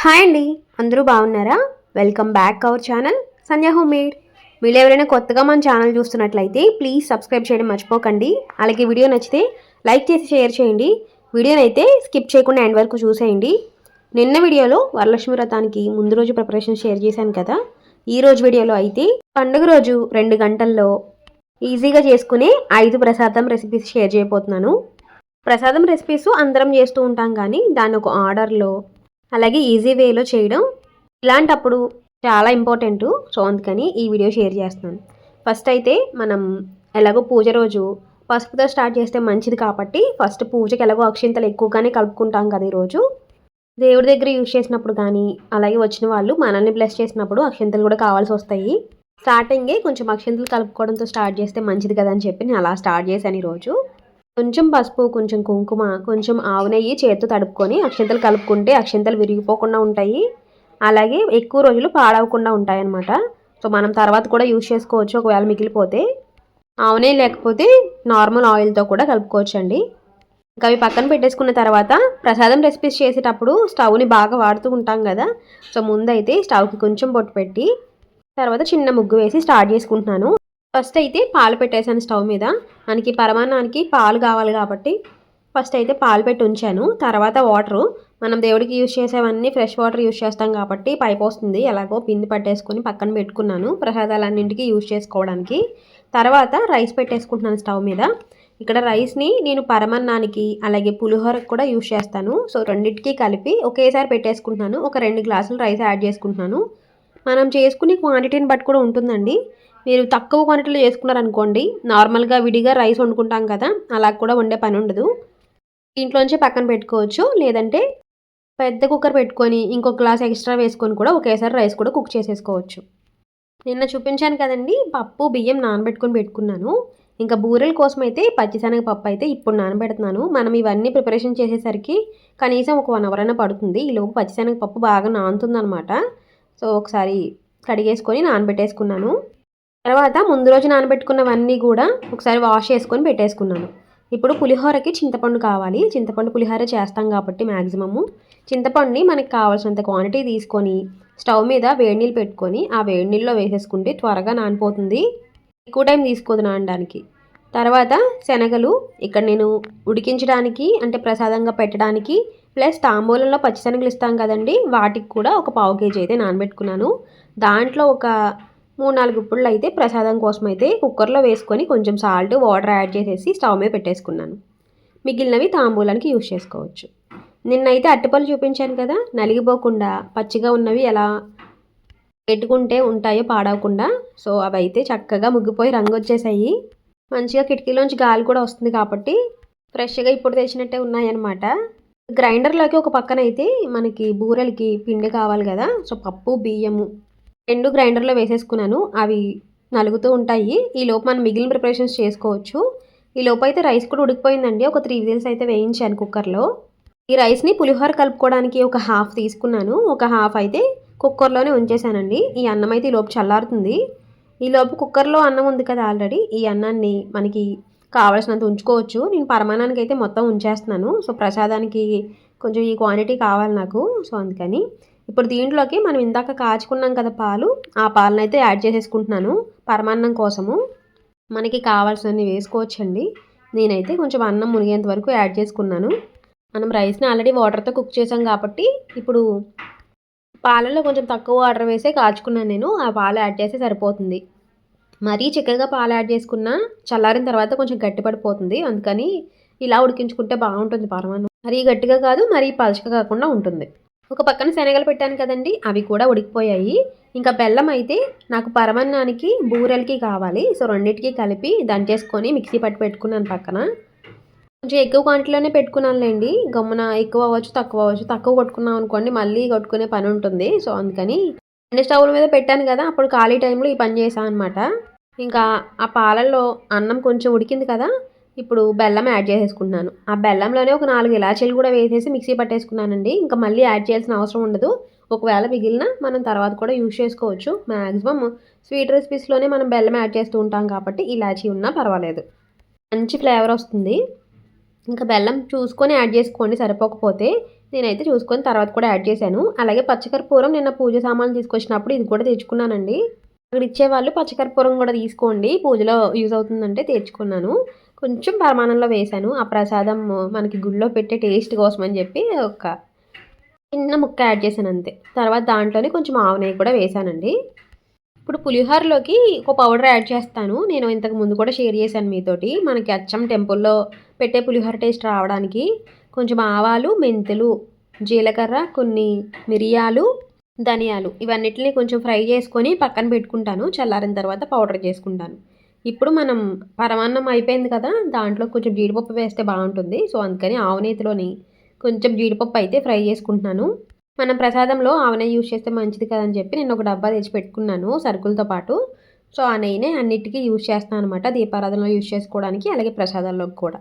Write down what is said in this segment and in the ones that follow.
Hi అండి. అందరూ బాగున్నారా? Welcome back our channel Sandhya homemade మీరు ఎవరైనా కొత్తగా మన ఛానల్ చూస్తున్నట్లయితే ప్లీజ్ సబ్స్క్రైబ్ చేయడం మర్చిపోకండి. అలాగే వీడియో నచ్చితే లైక్ చేసి షేర్ చేయండి. వీడియోనైతే స్కిప్ చేయకుండా ఎండ్ వరకు చూసేయండి. నిన్న వీడియోలో వరలక్ష్మి వ్రతానికి ముందు రోజు ప్రిపరేషన్ షేర్ చేశాను కదా. ఈ రోజు వీడియోలో అయితే పండుగ రోజు రెండు గంటల్లో ఈజీగా చేసుకునే ఐదు ప్రసాదం రెసిపీస్ షేర్ చేయబోతున్నాను. ప్రసాదం రెసిపీస్ అందరం చేస్తూ ఉంటాం కానీ దాని ఒక ఆర్డర్లో అలాగే ఈజీ వేలో చేయడం ఇలాంటప్పుడు చాలా ఇంపార్టెంట్ సో అందుకని ఈ వీడియో షేర్ చేస్తున్నాను. ఫస్ట్ అయితే మనం ఎలాగో పూజ రోజు పసుపుతో స్టార్ట్ చేస్తే మంచిది కాబట్టి ఫస్ట్ పూజకి ఎలాగో అక్షింతలు ఎక్కువగానే కలుపుకుంటాం కదా ఈరోజు దేవుడి దగ్గర యూజ్ చేసినప్పుడు కానీ అలాగే వచ్చిన వాళ్ళు మనల్ని బ్లెస్ చేసినప్పుడు అక్షింతలు కూడా కావాల్సి వస్తాయి. స్టార్టింగే కొంచెం అక్షింతలు కలుపుకోవడంతో స్టార్ట్ చేస్తే మంచిది కదా అని చెప్పి నేను అలా స్టార్ట్ చేశాను ఈరోజు కొంచెం పసుపు కొంచెం కుంకుమ కొంచెం ఆవు నెయ్యి చేతితో తడుపుకొని అక్షంతలు కలుపుకుంటే అక్షంతలు విరిగిపోకుండా ఉంటాయి. అలాగే ఎక్కువ రోజులు పాడవకుండా ఉంటాయి అన్నమాట సో మనం తర్వాత కూడా యూజ్ చేసుకోవచ్చు ఒకవేళ మిగిలిపోతే. ఆవు నెయ్యి లేకపోతే నార్మల్ ఆయిల్తో కూడా కలుపుకోవచ్చు అండి ఇంకా అవి పక్కన పెట్టేసుకున్న తర్వాత ప్రసాదం రెసిపీస్ చేసేటప్పుడు స్టవ్ని బాగా వాడుతూ ఉంటాం కదా. సో ముందైతే స్టవ్కి కొంచెం బొట్టు పెట్టి తర్వాత చిన్న ముగ్గు వేసి స్టార్ట్ చేసుకుంటున్నాను. ఫస్ట్ అయితే పాలు పెట్టేశాను స్టవ్ మీద. మనకి పరమాన్నానికి పాలు కావాలి కాబట్టి ఫస్ట్ అయితే పాలు పెట్టి ఉంచాను. తర్వాత వాటరు. మనం దేవుడికి యూజ్ చేసేవన్నీ ఫ్రెష్ వాటర్ యూజ్ చేస్తాం కాబట్టి పైప్ వస్తుంది. ఎలాగో పిండి పట్టేసుకొని పక్కన పెట్టుకున్నాను ప్రసాదాలన్నింటికి యూజ్ చేసుకోవడానికి. తర్వాత రైస్ పెట్టేసుకుంటున్నాను స్టవ్ మీద. ఇక్కడ రైస్ని నేను పరమన్నానికి అలాగే పులిహోరకు కూడా యూజ్ చేస్తాను. సో రెండింటికి కలిపి ఒకేసారి పెట్టేసుకుంటున్నాను. ఒక రెండు గ్లాసులు రైస్ యాడ్ చేసుకుంటున్నాను. మనం చేసుకునే క్వాంటిటీని బట్టి కూడా ఉంటుందండి. మీరు తక్కువ క్వాంటిటీలో చేసుకున్నారనుకోండి నార్మల్గా విడిగా రైస్ వండుకుంటాం కదా అలా కూడా వండే పని ఉండదు. ఇంట్లోంచి పక్కన పెట్టుకోవచ్చు లేదంటే పెద్ద కుక్కర్ పెట్టుకొని ఇంకో గ్లాస్ ఎక్స్ట్రా వేసుకొని కూడా ఒకేసారి రైస్ కూడా కుక్ చేసేసుకోవచ్చు. నిన్న చూపించాను కదండి పప్పు బియ్యం నానబెట్టుకొని పెట్టుకున్నాను. ఇంకా బూరెల కోసం అయితే పచ్చిశనగ పప్పు అయితే ఇప్పుడు నానబెడుతున్నాను. మనం ఇవన్నీ ప్రిపరేషన్ చేసేసరికి కనీసం ఒక వన్ అవర్ అయినా పడుతుంది. ఈలోపు పచ్చిశనగ పప్పు బాగా నానుతుందనమాట సో ఒకసారి కడిగేసుకొని నానబెట్టేసుకున్నాను. తర్వాత ముందు రోజు నానబెట్టుకున్నవన్నీ కూడా ఒకసారి వాష్ చేసుకొని పెట్టేసుకున్నాను. ఇప్పుడు పులిహోరకి చింతపండు కావాలి. చింతపండు పులిహోర చేస్తాం కాబట్టి మ్యాక్సిమము చింతపండుని మనకి కావాల్సినంత క్వాంటిటీ తీసుకొని స్టవ్ మీద వేడి నీళ్ళు పెట్టుకొని ఆ వేడి నీళ్ళలో వేసేసుకుంటే త్వరగా నానిపోతుంది. ఎక్కువ టైం తీసుకోదు నానడానికి. తర్వాత శనగలు ఇక్కడ నేను ఉడికించడానికి అంటే ప్రసాదంగా పెట్టడానికి ప్లస్ తాంబూలంలో పచ్చిశనగలు ఇస్తాం కదండి వాటికి కూడా ఒక పావు కేజీ అయితే నానబెట్టుకున్నాను. దాంట్లో ఒక మూడు నాలుగు గుప్పుళ్ళు అయితే ప్రసాదం కోసం అయితే కుక్కర్లో వేసుకొని కొంచెం సాల్ట్ వాటర్ యాడ్ చేసేసి స్టవ్ మీద పెట్టేసుకున్నాను. మిగిలినవి తాంబూలానికి యూజ్ చేసుకోవచ్చు. నిన్నైతే అట్టపళ్ళు చూపించాను కదా నలిగిపోకుండా పచ్చిగా ఉన్నవి ఎలా పెట్టుకుంటే ఉంటాయో పాడవకుండా సో అవి అయితే చక్కగా ముగ్గిపోయి రంగు వచ్చేసాయి. మంచిగా కిటికీలోంచి గాలి కూడా వస్తుంది కాబట్టి ఫ్రెష్గా ఇప్పుడు తెచ్చినట్టే ఉన్నాయన్నమాట. గ్రైండర్లోకి ఒక పక్కన అయితే మనకి బూరెలకి పిండి కావాలి కదా సో పప్పు బియ్యము రెండు గ్రైండర్లో వేసేసుకున్నాను. అవి నలుగుతూ ఉంటాయి. ఈ లోపు మనం మిగిలిన ప్రిపరేషన్స్ చేసుకోవచ్చు. ఈ లోపు అయితే రైస్ కూడా ఉడికిపోయిందండి. ఒక త్రీ విజిల్స్ అయితే వేయించాను కుక్కర్లో. ఈ రైస్ని పులిహోర కలుపుకోవడానికి ఒక హాఫ్ తీసుకున్నాను. ఒక హాఫ్ అయితే కుక్కర్లోనే ఉంచేసానండి ఈ అన్నం అయితే ఈ లోపు చల్లారుతుంది. ఈ లోపు కుక్కర్లో అన్నం ఉంది కదా ఆల్రెడీ. ఈ అన్నాన్ని మనకి కావాల్సినంత ఉంచుకోవచ్చు. నేను పరమాణానికి అయితే మొత్తం ఉంచేస్తున్నాను. సో ప్రసాదానికి కొంచెం ఈ క్వాంటిటీ కావాలి నాకు. సో అందుకని ఇప్పుడు దీంట్లోకి మనం ఇందాక కాచుకున్నాం కదా పాలు. ఆ పాలను అయితే యాడ్ చేసేసుకుంటున్నాను పరమాన్నం కోసము. మనకి కావాల్సినవి వేసుకోవచ్చండి. నేనైతే కొంచెం అన్నం మునిగేంత వరకు యాడ్ చేసుకున్నాను. మనం రైస్ని ఆల్రెడీ వాటర్తో కుక్ చేసాం కాబట్టి ఇప్పుడు పాలలో కొంచెం తక్కువ వాటర్ వేసే కాచుకున్నాను నేను. ఆ పాలు యాడ్ చేస్తే సరిపోతుంది. మరీ చిక్కగా పాలు యాడ్ చేసుకున్నా చల్లారిన తర్వాత కొంచెం గట్టిపడిపోతుంది. అందుకని ఇలా ఉడికించుకుంటే బాగుంటుంది పరమాన్నం. మరీ గట్టిగా కాదు మరీ పలచగా కాకుండా ఉంటుంది. ఒక పక్కన శనగలు పెట్టాను కదండి అవి కూడా ఉడికిపోయాయి. ఇంకా బెల్లం అయితే నాకు పరమన్నానికి బూరెలకి కావాలి. సో రెండింటికి కలిపి దంచేసుకొని మిక్సీ పట్టి పెట్టుకున్నాను పక్కన. కొంచెం ఎక్కువ క్వాంటిటీలోనే పెట్టుకున్నానులేండి. గమ్మున ఎక్కువ అవ్వచ్చు తక్కువ అవ్వచ్చు. తక్కువ కొట్టుకున్నాం అనుకోండి మళ్ళీ కొట్టుకునే పని ఉంటుంది. సో అందుకని రెండు స్టవ్ల మీద పెట్టాను కదా అప్పుడు ఖాళీ టైంలో ఈ పని చేశాను అనమాట ఇంకా ఆ పాలల్లో అన్నం కొంచెం ఉడికింది కదా ఇప్పుడు బెల్లం యాడ్ చేసేసుకుంటున్నాను. ఆ బెల్లంలోనే ఒక నాలుగు ఇలాచీలు కూడా వేసేసి మిక్సీ పట్టేసుకున్నానండి. ఇంకా మళ్ళీ యాడ్ చేయాల్సిన అవసరం ఉండదు. ఒకవేళ మిగిలిన మనం తర్వాత కూడా యూజ్ చేసుకోవచ్చు. మ్యాక్సిమం స్వీట్ రెసిపీస్లోనే మనం బెల్లం యాడ్ చేస్తూ ఉంటాం కాబట్టి ఇలాచీ ఉన్నా పర్వాలేదు. మంచి ఫ్లేవర్ వస్తుంది. ఇంకా బెల్లం చూసుకొని యాడ్ చేసుకోండి సరిపోకపోతే. నేనైతే చూసుకొని తర్వాత కూడా యాడ్ చేశాను. అలాగే పచ్చకర్పూరం నిన్న పూజ సామాన్లు తీసుకొచ్చినప్పుడు ఇది కూడా తెచ్చుకున్నానండి. అక్కడ ఇచ్చేవాళ్ళు పచ్చకర్పూరం కూడా తీసుకోండి. పూజలో యూజ్ అవుతుందంటే తెచ్చుకున్నాను. కొంచెం పరిమాణంలో వేశాను ఆ ప్రసాదం మనకి గుళ్ళో పెట్టే టేస్ట్ కోసం అని చెప్పి ఒక చిన్న ముక్క యాడ్ చేశాను అంతే. తర్వాత దాంట్లోనే కొంచెం ఆవు నెయ్యి కూడా వేశానండి. ఇప్పుడు పులిహోరలోకి ఒక పౌడర్ యాడ్ చేస్తాను. నేను ఇంతకు ముందు కూడా షేర్ చేశాను మీతోటి. మనకి అచ్చం టెంపుల్లో పెట్టే పులిహోర టేస్ట్ రావడానికి కొంచెం ఆవాలు మెంతులు జీలకర్ర కొన్ని మిరియాలు ధనియాలు ఇవన్నిటిని కొంచెం ఫ్రై చేసుకొని పక్కన పెట్టుకుంటాను. చల్లారిన తర్వాత పౌడర్ చేసుకుంటాను. ఇప్పుడు మనం పరమాన్నం అయిపోయింది కదా దాంట్లో కొంచెం జీడిపప్పు వేస్తే బాగుంటుంది. సో అందుకని ఆవునేతిలోని కొంచెం జీడిపప్పు అయితే ఫ్రై చేసుకుంటున్నాను. మనం ప్రసాదంలో ఆవు నెయ్యి యూజ్ చేస్తే మంచిది కదని చెప్పి నేను ఒక డబ్బా తెచ్చి పెట్టుకున్నాను సరుకులతో పాటు. సో ఆ నెయ్యినే అన్నిటికీ యూజ్ చేస్తాను అనమాట దీపారాధనలో యూజ్ చేసుకోవడానికి అలాగే ప్రసాదాల్లోకి కూడా.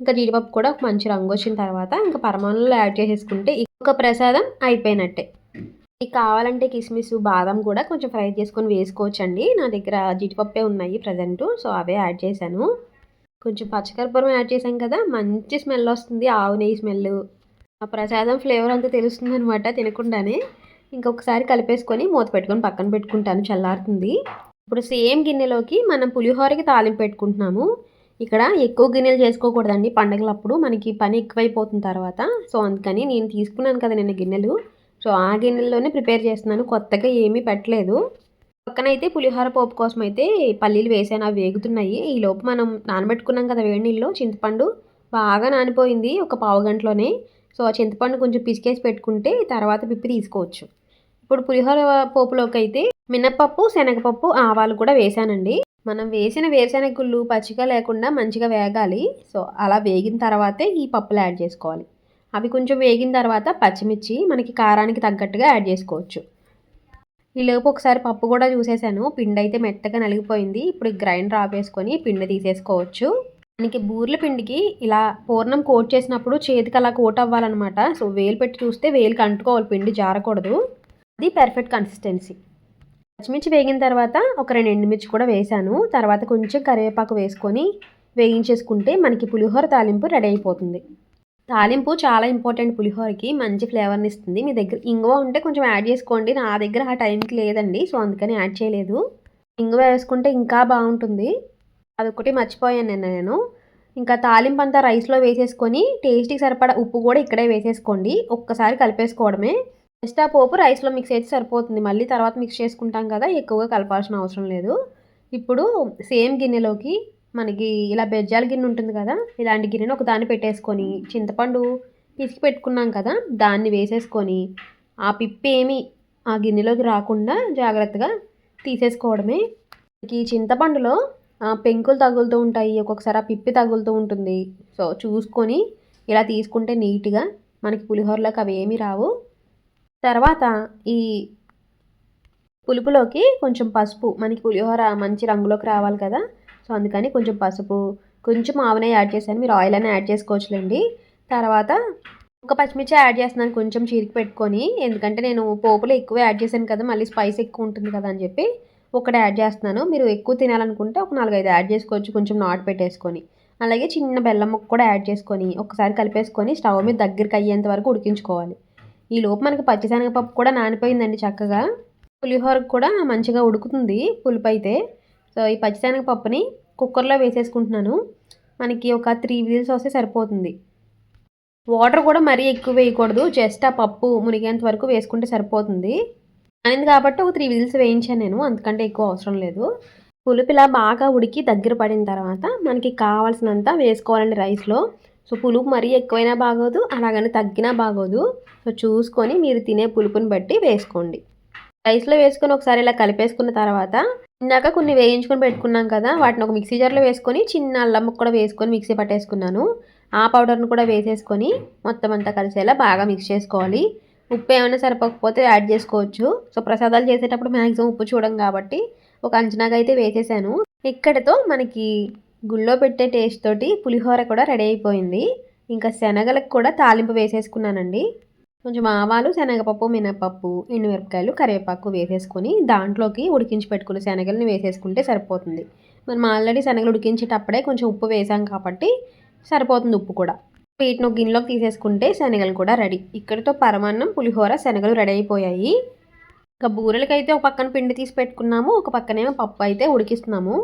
ఇంకా జీడిపప్పు కూడా మంచి రంగు వచ్చిన తర్వాత ఇంకా పరమాణంలో యాడ్ చేసేసుకుంటే ఒక ప్రసాదం అయిపోయినట్టే. మీకు కావాలంటే కిస్మిస్ బాదం కూడా కొంచెం ఫ్రై చేసుకొని వేసుకోవచ్చండి. నా దగ్గర జీడిపప్పే ఉన్నాయి ప్రజెంట్ సో అవే యాడ్ చేశాను. కొంచెం పచ్చకర్పూరం యాడ్ చేశాం కదా మంచి స్మెల్ వస్తుంది ఆవు నెయ్యి స్మెల్. ఆ ప్రసాదం ఫ్లేవర్ అంతా తెలుస్తుంది అనమాట తినకుండానే. ఇంకొకసారి కలిపేసుకొని మూత పెట్టుకొని పక్కన పెట్టుకుంటాను చల్లారుతుంది. ఇప్పుడు సేమ్ గిన్నెలోకి మనం పులిహోరకి తాలింపు పెట్టుకుంటున్నాము. ఇక్కడ ఎక్కువ గిన్నెలు చేసుకోకూడదండి పండగలప్పుడు మనకి పని ఎక్కువైపోతుంది తర్వాత. సో అందుకని నేను తీసుకున్నాను కదా నిన్న గిన్నెలు. సో ఆ గిన్నెల్లోనే ప్రిపేర్ చేస్తున్నాను. కొత్తగా ఏమీ పెట్టలేదు. పక్కనైతే పులిహోర పోపు కోసం అయితే పల్లీలు వేసాను. అవి వేగుతున్నాయి. ఈ లోపు మనం నానబెట్టుకున్నాం కదా వేడి నీళ్ళు చింతపండు బాగా నానిపోయింది ఒక పావు గంటలోనే. సో ఆ చింతపండు కొంచెం పిసికేసి పెట్టుకుంటే తర్వాత పిప్పి తీసుకోవచ్చు. ఇప్పుడు పులిహోర పోపులోకి అయితే మినప్పప్పు శనగపప్పు ఆవాలు కూడా వేసానండి. మనం వేసిన వేరుశెనగ గుళ్ళు పచ్చిగా లేకుండా మంచిగా వేగాలి. సో అలా వేగిన తర్వాతే ఈ పప్పులు యాడ్ చేసుకోవాలి. అవి కొంచెం వేగిన తర్వాత పచ్చిమిర్చి మనకి కారానికి తగ్గట్టుగా యాడ్ చేసుకోవచ్చు. ఈలోపు ఒకసారి పప్పు కూడా చూసేసాను. పిండి అయితే మెత్తగా నలిగిపోయింది. ఇప్పుడు గ్రైండర్ ఆపేసుకొని పిండి తీసేసుకోవచ్చు. మనకి బూర్ల పిండికి ఇలా పూర్ణం కోట్ చేసినప్పుడు చేతికి అలా కోట్ అవ్వాలన్నమాట. సో వేలు పెట్టి చూస్తే వేలుకి అంటుకోవాలి. పిండి జారకూడదు. అది పర్ఫెక్ట్ కన్సిస్టెన్సీ పచ్చిమిర్చి వేగిన తర్వాత ఒక రెండు ఎండుమిర్చి కూడా వేసాను. తర్వాత కొంచెం కరివేపాకు వేసుకొని వేగించేసుకుంటే మనకి పులిహోర తాలింపు రెడీ అయిపోతుంది. తాలింపు చాలా ఇంపార్టెంట్ పులిహోరకి మంచి ఫ్లేవర్ని ఇస్తుంది. మీ దగ్గర ఇంగువ ఉంటే కొంచెం యాడ్ చేసుకోండి. నా దగ్గర ఆ టైంకి లేదండి సో అందుకని యాడ్ చేయలేదు. ఇంగువ వేసుకుంటే ఇంకా బాగుంటుంది. అదొకటి మర్చిపోయాను నేను నేను. ఇంకా తాలింపు అంతా రైస్లో వేసేసుకొని టేస్ట్కి సరిపడా ఉప్పు కూడా ఇక్కడే వేసేసుకోండి. ఒక్కసారి కలిపేసుకోవడమే. జస్ట్ ఆ పోపు రైస్లో మిక్స్ అయితే సరిపోతుంది. మళ్ళీ తర్వాత మిక్స్ చేసుకుంటాం కదా ఎక్కువగా కలపాల్సిన అవసరం లేదు. ఇప్పుడు సేమ్ గిన్నెలోకి మనకి ఇలా బెజ్జాల గిన్నె ఉంటుంది కదా ఇలాంటి గిన్నెను ఒక దాన్ని పెట్టేసుకొని చింతపండు పిసికి పెట్టుకున్నాం కదా దాన్ని వేసేసుకొని ఆ పిప్పి ఏమి ఆ గిన్నెలోకి రాకుండా జాగ్రత్తగా తీసేసుకోవడమే. ఈ చింతపండులో పెంకులు తగులుతూ ఉంటాయి ఒక్కొక్కసారి ఆ పిప్పి తగులుతూ ఉంటుంది. సో చూసుకొని ఇలా తీసుకుంటే నీట్గా మనకి పులిహోరలోకి అవి ఏమీ రావు. తర్వాత ఈ పులుపులోకి కొంచెం పసుపు మనకి పులిహోర మంచి రంగులోకి రావాలి కదా సో అందుకని కొంచెం పసుపు కొంచెం ఆవునే యాడ్ చేశాను. మీరు ఆయిల్ అయినా యాడ్ చేసుకోవచ్చులేండి. తర్వాత ఒక పచ్చిమిర్చి యాడ్ చేస్తున్నాను కొంచెం చీరికి పెట్టుకొని. ఎందుకంటే నేను పోపులో ఎక్కువ యాడ్ చేశాను కదా మళ్ళీ స్పైస్ ఎక్కువ ఉంటుంది కదా అని చెప్పి ఒకటి యాడ్ చేస్తున్నాను. మీరు ఎక్కువ తినాలనుకుంటే ఒక నాలుగైదు యాడ్ చేసుకోవచ్చు కొంచెం నాటు పెట్టేసుకొని. అలాగే చిన్న బెల్లం ముక్క కూడా యాడ్ చేసుకొని ఒకసారి కలిపేసుకొని స్టవ్ మీద దగ్గరికి అయ్యేంత వరకు ఉడికించుకోవాలి. ఈ లోపు మనకి పచ్చిశనగపప్పు కూడా నానిపోయిందండి చక్కగా. పులిహోరకు కూడా మంచిగా ఉడుకుతుంది పులుపు అయితే. సో ఈ పచ్చిశనగపప్పుని కుక్కర్లో వేసేసుకుంటున్నాను. మనకి ఒక త్రీ విజిల్స్ వస్తే సరిపోతుంది. వాటర్ కూడా మరీ ఎక్కువ వేయకూడదు. జస్ట్ ఆ పప్పు మునిగేంత వరకు వేసుకుంటే సరిపోతుంది. అనింది కాబట్టి ఒక త్రీ విజిల్స్ వేయించాను నేను అందుకంటే ఎక్కువ అవసరం లేదు. పులుపు ఇలా బాగా ఉడికి దగ్గర పడిన తర్వాత మనకి కావాల్సినంత వేసుకోవాలండి రైస్లో. సో పులుపు మరీ ఎక్కువైనా బాగోదు అలాగని తగ్గినా బాగోదు. సో చూసుకొని మీరు తినే పులుపుని బట్టి వేసుకోండి. రైస్లో వేసుకొని ఒకసారి ఇలా కలిపేసుకున్న తర్వాత ఇందాక కొన్ని వేయించుకొని పెట్టుకున్నాం కదా వాటిని ఒక మిక్సీ జార్లో వేసుకొని చిన్న అల్లం కూడా వేసుకొని మిక్సీ పట్టేసుకున్నాను. ఆ పౌడర్ను కూడా వేసేసుకొని మొత్తం అంతా కలిసేలా బాగా మిక్స్ చేసుకోవాలి. ఉప్పు ఏమైనా సరిపోకపోతే యాడ్ చేసుకోవచ్చు. సో ప్రసాదాలు చేసేటప్పుడు మ్యాక్సిమం ఉప్పు చూడం కాబట్టి ఒక అంచనాగా అయితే వేసేసాను. ఇక్కడతో మనకి గుళ్ళో పెట్టే టేస్ట్ తోటి పులిహోర కూడా రెడీ అయిపోయింది. ఇంకా శనగలకు కూడా తాలింపు వేసేసుకున్నానండి. కొంచెం ఆవాలు శనగపప్పు మినపప్పు ఎండుమిరపకాయలు కరివేపాకు వేసేసుకొని దాంట్లోకి ఉడికించి పెట్టుకున్న శనగల్ని వేసేసుకుంటే సరిపోతుంది. మనం ఆల్రెడీ శనగలు ఉడికించేటప్పుడే కొంచెం ఉప్పు వేసాం కాబట్టి సరిపోతుంది ఉప్పు కూడా. వీటిని గిన్నెలోకి తీసేసుకుంటే శనగలు కూడా రెడీ. ఇక్కడితో పరమాన్నం పులిహోర శనగలు రెడీ అయిపోయాయి. ఇంకా బూరెలకైతే ఒక పక్కన పిండి తీసి పెట్టుకున్నాము ఒక పక్కనేమో పప్పు అయితే ఉడికిస్తున్నాము.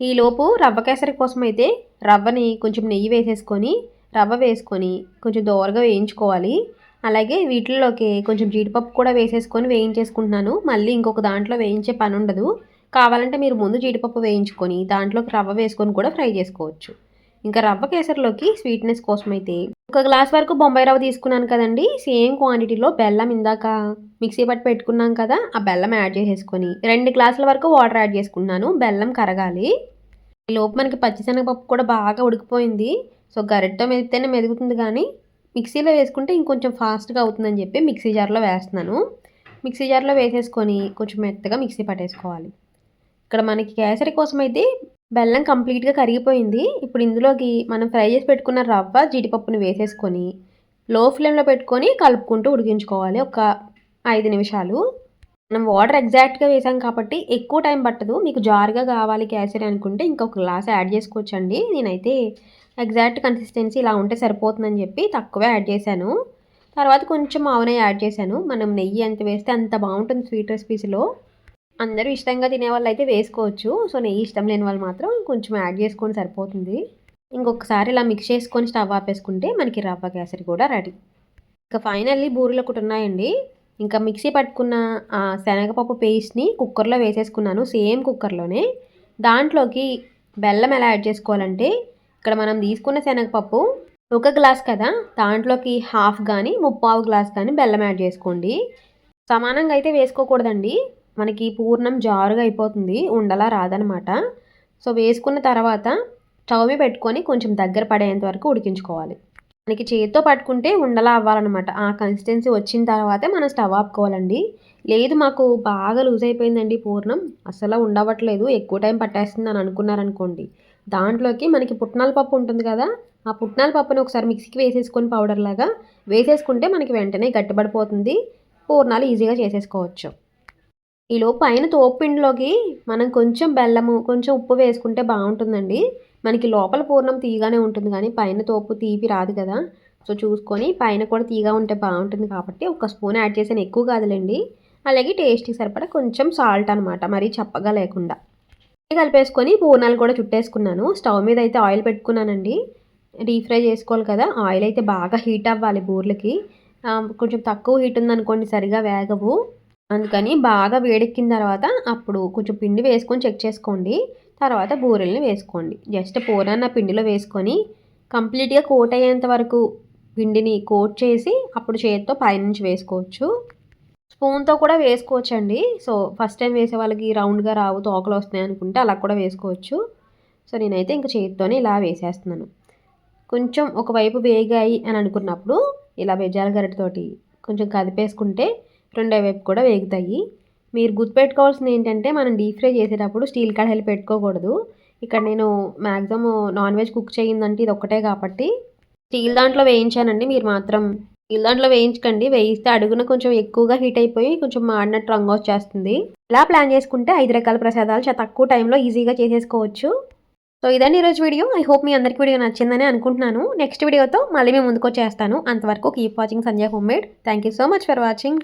ఈలోపు రవ్వ కేసరి కోసం అయితే రవ్వని కొంచెం నెయ్యి వేసేసుకొని రవ్వ వేసుకొని కొంచెం దోరగా వేయించుకోవాలి. అలాగే వీటిల్లోకి కొంచెం జీడిపప్పు కూడా వేసేసుకొని వేయించేసుకుంటున్నాను. మళ్ళీ ఇంకొక దాంట్లో వేయించే పని ఉండదు. కావాలంటే మీరు ముందు జీడిపప్పు వేయించుకొని దాంట్లోకి రవ్వ వేసుకొని కూడా ఫ్రై చేసుకోవచ్చు. ఇంకా రవ్వ కేసరిలోకి స్వీట్నెస్ కోసం అయితే ఒక గ్లాస్ వరకు బొంబాయి రవ్వ తీసుకున్నాను కదండి. సేమ్ క్వాంటిటీలో బెల్లం ఇందాక మిక్సీ పట్టి పెట్టుకున్నాం కదా ఆ బెల్లం యాడ్ చేసేసుకొని రెండు గ్లాసుల వరకు వాటర్ యాడ్ చేసుకున్నాను బెల్లం కరగాలి. ఈ లోపు మనకి పచ్చిశనగపప్పు కూడా బాగా ఉడికిపోయింది. సో గరిటతో మెదితేనే మెదుగుతుంది కానీ మిక్సీలో వేసుకుంటే ఇంకొంచెం ఫాస్ట్గా అవుతుందని చెప్పి మిక్సీ జార్లో వేస్తున్నాను. మిక్సీ జార్లో వేసేసుకొని కొంచెం మెత్తగా మిక్సీ పట్టేసుకోవాలి. ఇక్కడ మనకి కేసరి కోసం అయితే బెల్లం కంప్లీట్గా కరిగిపోయింది. ఇప్పుడు ఇందులోకి మనం ఫ్రై చేసి పెట్టుకున్న రవ్వ జీడిపప్పుని వేసేసుకొని లో ఫ్లేమ్లో పెట్టుకొని కలుపుకుంటూ ఉడికించుకోవాలి. ఒక ఐదు నిమిషాలు. మనం వాటర్ ఎగ్జాక్ట్గా వేసాం కాబట్టి ఎక్కువ టైం పట్టదు. మీకు జారుగా కావాలి కేసరి అనుకుంటే ఇంకొక గ్లాస్ యాడ్ చేసుకోవచ్చండి. నేనైతే ఎగ్జాక్ట్ కన్సిస్టెన్సీ ఇలా ఉంటే సరిపోతుందని చెప్పి తక్కువే యాడ్ చేశాను. తర్వాత కొంచెం ఆవునే యాడ్ చేశాను. మనం నెయ్యి ఎంత వేస్తే అంత బాగుంటుంది స్వీట్ రెసిపీస్లో అందరూ ఇష్టంగా తినే వాళ్ళు అయితే వేసుకోవచ్చు. సో నెయ్యి ఇష్టం లేని వాళ్ళు మాత్రం కొంచెం యాడ్ చేసుకొని సరిపోతుంది. ఇంకొకసారి ఇలా మిక్స్ చేసుకొని స్టవ్ ఆపేసుకుంటే మనకి రవ్వ కేసరి కూడా రెడీ ఇంకా ఫైనల్లీ బూరెలు ఒకటి ఉన్నాయండి. ఇంకా మిక్సీ పట్టుకున్న శనగపప్పు పేస్ట్ని కుక్కర్లో వేసేసుకున్నాను సేమ్ కుక్కర్లోనే దాంట్లోకి బెల్లం ఎలా యాడ్ చేసుకోవాలంటే ఇక్కడ మనం తీసుకున్న శనగపప్పు ఒక గ్లాస్ కదా దాంట్లోకి హాఫ్ కానీ ముప్పావు గ్లాస్ కానీ బెల్లం యాడ్ చేసుకోండి. సమానంగా అయితే వేసుకోకూడదండి. మనకి పూర్ణం జారుగా అయిపోతుంది ఉండలా రాదనమాట. సో వేసుకున్న తర్వాత స్టవ్ మీద పెట్టుకొని కొంచెం దగ్గర పడేంత వరకు ఉడికించుకోవాలి. మనకి చేతితో పట్టుకుంటే ఉండలా అవ్వాలన్నమాట. ఆ కన్సిస్టెన్సీ వచ్చిన తర్వాతే మనం స్టవ్ ఆపుకోవాలండి. లేదు మాకు బాగా లూజ్ అయిపోయిందండి పూర్ణం. అసలు ఉండవట్లేదు. ఎక్కువ టైం పట్టేస్తుంది అని అనుకున్నారనుకోండి. దాంట్లోకి మనకి పుట్నాల పప్పు ఉంటుంది కదా ఆ పుట్నాల పప్పుని ఒకసారి మిక్సీకి వేసేసుకొని పౌడర్ లాగా వేసేసుకుంటే మనకి వెంటనే గట్టిపడిపోతుంది. పూర్ణాలు ఈజీగా చేసేసుకోవచ్చు. ఈలో పైన తోపిండిలోకి మనం కొంచెం బెల్లము కొంచెం ఉప్పు వేసుకుంటే బాగుంటుందండి. మనకి లోపల పూర్ణం తీగానే ఉంటుంది కానీ పైన తోపు తీపి రాదు కదా. సో చూసుకొని పైన కూడా తీగా ఉంటే బాగుంటుంది కాబట్టి ఒక స్పూన్ యాడ్ చేసాను ఎక్కువ కాదులేండి. అలాగే టేస్ట్కి సరిపడా కొంచెం సాల్ట్ అనమాట మరీ చప్పగా లేకుండా. కలిపేసుకొని పూర్ణాలు కూడా చుట్టేసుకున్నాను. స్టవ్ మీద అయితే ఆయిల్ పెట్టుకున్నానండి. డీప్ ఫ్రై చేసుకోవాలి కదా ఆయిల్ అయితే బాగా హీట్ అవ్వాలి బూర్లకి. కొంచెం తక్కువ హీట్ ఉందనుకోండి సరిగా వేగవు. అందుకని బాగా వేడెక్కిన తర్వాత అప్పుడు కొంచెం పిండి వేసుకొని చెక్ చేసుకోండి. తర్వాత బూరెల్ని వేసుకోండి. జస్ట్ పూరన్న పిండిలో వేసుకొని కంప్లీట్గా కోట్ అయ్యేంత వరకు పిండిని కోట్ చేసి అప్పుడు చేతితో పైనుంచి వేసుకోవచ్చు. స్పూన్తో కూడా వేసుకోవచ్చండి. సో ఫస్ట్ టైం వేసే వాళ్ళకి రౌండ్గా రావు తోకలు వస్తున్నాయి అనుకుంటే అలా కూడా వేసుకోవచ్చు. సో నేనైతే ఇంకా చేతితోనే ఇలా వేసేస్తున్నాను. కొంచెం ఒకవైపు వేగాయి అని అనుకున్నప్పుడు ఇలా బెజ్జాల గరిటతోటి కొంచెం కదిపేసుకుంటే రెండో వైపు కూడా వేగుతాయి. మీరు గుర్తుపెట్టుకోవాల్సింది ఏంటంటే మనం డీప్ ఫ్రై చేసేటప్పుడు స్టీల్ కడాయిలు పెట్టుకోకూడదు. ఇక్కడ నేను మ్యాక్సిమం నాన్ వెజ్ కుక్ చేయిందంటే ఇది ఒక్కటే కాబట్టి స్టీల్ దాంట్లో వేయించానండి. మీరు మాత్రం దాంట్లో వేయించకండి. వేయిస్తే అడుగున కొంచెం ఎక్కువగా హీట్ అయిపోయి కొంచెం మాడినట్టు రంగు వచ్చేస్తుంది. ఇలా ప్లాన్ చేసుకుంటే ఐదు రకాల ప్రసాదాలు చాలా తక్కువ టైంలో ఈజీగా చేసేసుకోవచ్చు. సో ఇదండి ఈరోజు వీడియో. ఐ హోప్ మీ అందరికీ వీడియో నచ్చిందని అనుకుంటున్నాను. నెక్స్ట్ వీడియోతో మళ్ళీ మేము ముందుకు వచ్చేస్తాను అంతవరకు keep watching Sanjay homemade. Thank you so much for watching.